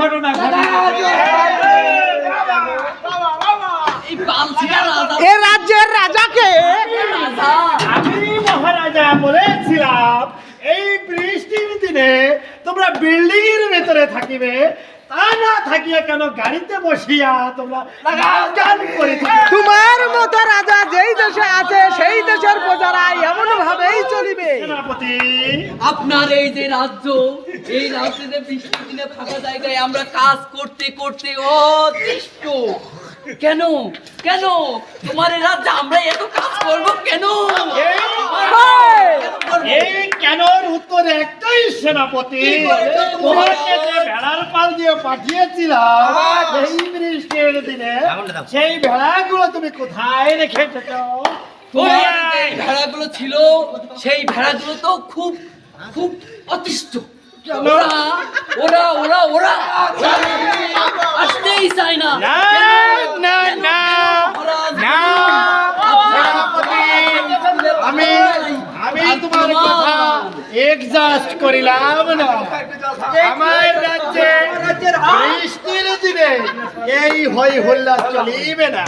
ঘটনা পালছিটা রাজা এ রাজ্যের রাজাকে আমি মহারাজা বলেছিলাম এই বৃষ্টির দিনে তোমরা বিল্ডিং এর ভেতরে থাকিবে তা না থাকিয়া কেন গাড়িতে বসিয়া তোমরা গান করে তোমার মতো চলিবে আপনার এই যে রাজ্য এই রাজ্যে বৃষ্টির দিনে ফাঁকা জায়গায় আমরা কাজ করতে করতে অতিষ্ঠ কেন? কেন? তোমার রাজ্যে আমরা এত কাজ করব কেন? এই- কেনর উত্তর একটাই সেনাপতি? তোমাকে যে ভেড়ার পাল দিয়ে পাঠিয়েছিলাম এই বৃষ্টির দিনে সেই ভেড়াগুলো তুমি কোথায় রেখে ভেড়াগুলো ছিল সেই ভেড়াগুলো তো খুব খুব অতিষ্ঠ। ওরা ওরা ওরা আসতেই চায় না। না না না না। আমি আমি তোমার কথা এক্সাস্ট করিলাম না। আমার রাজ্যে বৃষ্টির দিনে এই হই হল্লা চলিবে না।